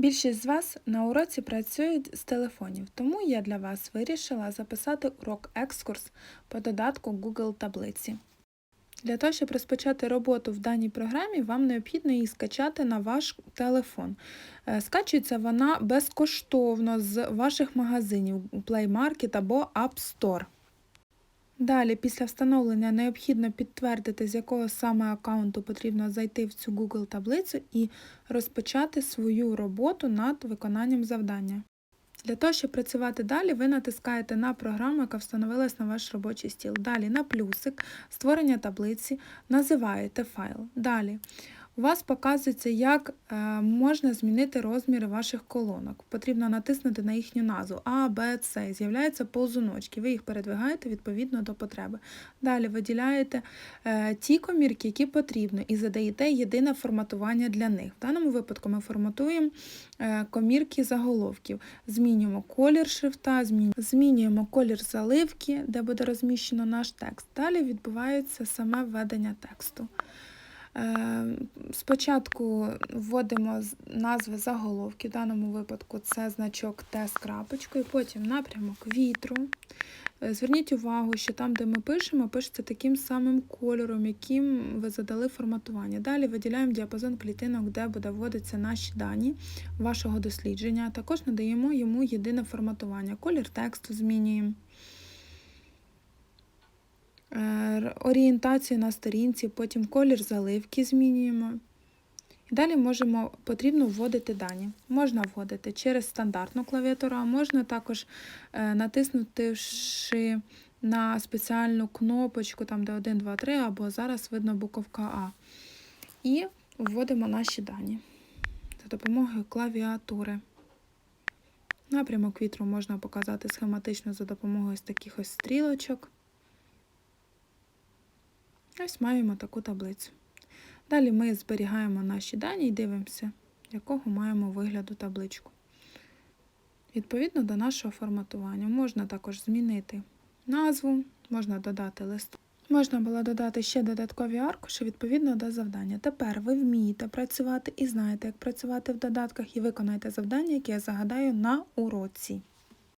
Більшість з вас на уроці працюють з телефонів, тому я для вас вирішила записати урок екскурс по додатку Google таблиці. Для того, щоб розпочати роботу в даній програмі, вам необхідно її скачати на ваш телефон. Е, Скачується вона безкоштовно з ваших магазинів Play Market або App Store. Далі, після встановлення, необхідно підтвердити, з якого саме аккаунту потрібно зайти в цю Google таблицю і розпочати свою роботу над виконанням завдання. Для того, щоб працювати далі, ви натискаєте на програму, яка встановилась на ваш робочий стіл. Далі на плюсик, створення таблиці, називаєте файл. Далі. У вас показується, як е, можна змінити розміри ваших колонок. Потрібно натиснути на їхню назву А, Б, С. З'являються ползуночки. Ви їх передвигаєте відповідно до потреби. Далі виділяєте е, ті комірки, які потрібно, і задаєте єдине форматування для них. В даному випадку ми форматуємо е, комірки заголовків. Змінюємо колір шрифта, змінюємо, змінюємо колір заливки, де буде розміщено наш текст. Далі відбувається саме введення тексту. Е, Спочатку вводимо назви заголовки, в даному випадку це значок Т з крапочкою, потім напрямок вітру. Е, Зверніть увагу, що там, де ми пишемо, пишеться таким самим кольором, яким ви задали форматування. Далі виділяємо діапазон клітинок, де буде вводитися наші дані вашого дослідження. Також надаємо йому єдине форматування. Колір тексту змінюємо. Орієнтацію на сторінці, потім колір заливки змінюємо. І далі можемо, потрібно вводити дані. Можна вводити через стандартну клавіатуру, а можна також е, натиснувши на спеціальну кнопочку, там де 1, 2, 3, або зараз видно буковка А. І вводимо наші дані за допомогою клавіатури. Напрямок вітру можна показати схематично за допомогою ось таких ось стрілочок. Ось маємо таку таблицю. Далі ми зберігаємо наші дані і дивимося, якого маємо вигляду табличку. Відповідно до нашого форматування можна також змінити назву, можна додати лист. Можна було додати ще додаткові аркуші відповідно до завдання. Тепер ви вмієте працювати і знаєте, як працювати в додатках, і виконаєте завдання, яке я загадаю на уроці.